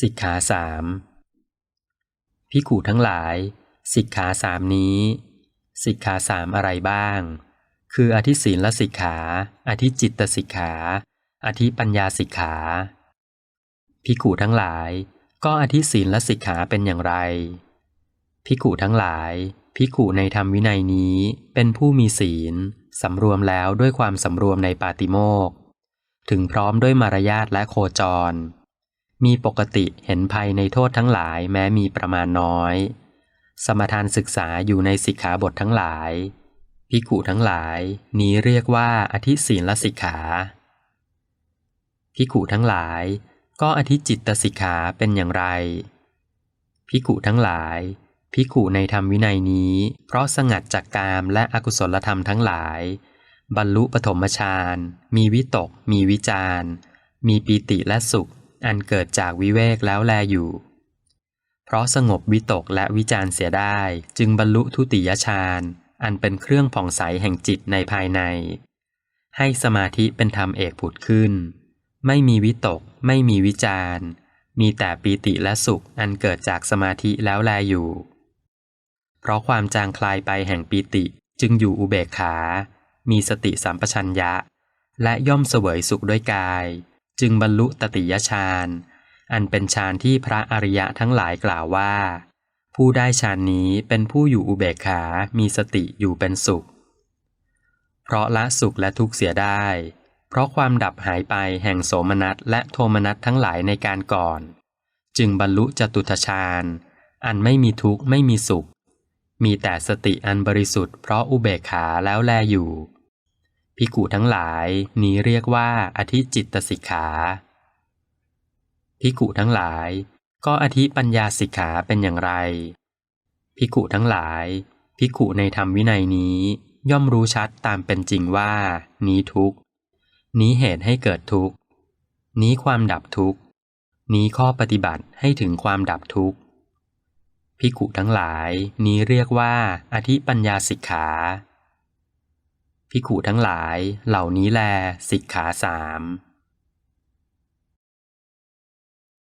สิกขาสามพิขูทั้งหลาย สิกขาสามนี้ สิกขาสามอะไรบ้าง คืออธิศีลสิกขา อธิจิตตสิกขา อธิปัญญาสิกขาพิขูทั้งหลาย ก็อธิศีลสิกขาเป็นอย่างไรพิขูทั้งหลายพิขูในธรรมวินัยนี้เป็นผู้มีศีลสำรวมแล้วด้วยความสำรวมในปาติโมกถึงพร้อมด้วยมารยาทและโคจร มีปกติเห็นภัยในโทษทั้งหลายแม้มีประมาณน้อย สมทานศึกษาอยู่ในสิกขาบททั้งหลาย พิขุทั้งหลาย นี้เรียกว่าอธิศีลสิกขา พิขุทั้งหลาย ก็อธิจิตตสิกขาเป็นอย่างไร พิขุทั้งหลาย พิขุในธรรมวินัยนี้ เพราะสงัดจากกามและอกุศลธรรมทั้งหลาย บรรลุปฐมฌานมีวิตก มีวิจารมีปีติและสุข อันเกิดจากวิเวกแล้วแลอยู่ เพราะสงบวิตกและวิจารเสียได้จึงบรรลุทุติยฌานอันเป็นเครื่องผ่องใสแห่งจิตในภายใน ให้สมาธิเป็นธรรมเอกผุดขึ้น ไม่มีวิตก ไม่มีวิจารมีแต่ปีติและสุขอันเกิดจากสมาธิแล้วแลอยู่ เพราะความจางคลายไปแห่งปีติจึงอยู่อุเบกขา มีสติสัมปชัญญะ และย่อมเสวยสุขด้วยกาย จึงบรรลุตติยฌาน อันเป็นฌานที่พระอริยะทั้งหลายกล่าวว่า ผู้ได้ฌานนี้เป็นผู้อยู่อุเบกขา มีสติอยู่เป็นสุข เพราะละสุขและทุกข์เสียได้ เพราะความดับหายไปแห่งโสมนัสและโทมนัสทั้งหลายในการก่อน จึงบรรลุจตุทฌาน อันไม่มีทุกข์ไม่มีสุข มีแต่สติอันบริสุทธิ์เพราะอุเบกขาแล้วแลอยู่ พิกุทั้งหลายนี้เรียกว่าอธิจิตตสิกขาพิกุทั้งหลาย ก็อธิปัญญาสิกขาเป็นอย่างไรพิกุทั้งหลายพิกุในธรรมวินัยนี้ ย่อมรู้ชัดตามเป็นจริงว่า นี้ทุกนี้เหตุให้เกิดทุกนี้ความดับทุกนี้ข้อปฏิบัติให้ถึงความดับทุกพิกุทั้งหลายนี้เรียกว่าอธิปัญญาสิกขา พิกุทั้งหลายเหล่านี้แลสิกขาสาม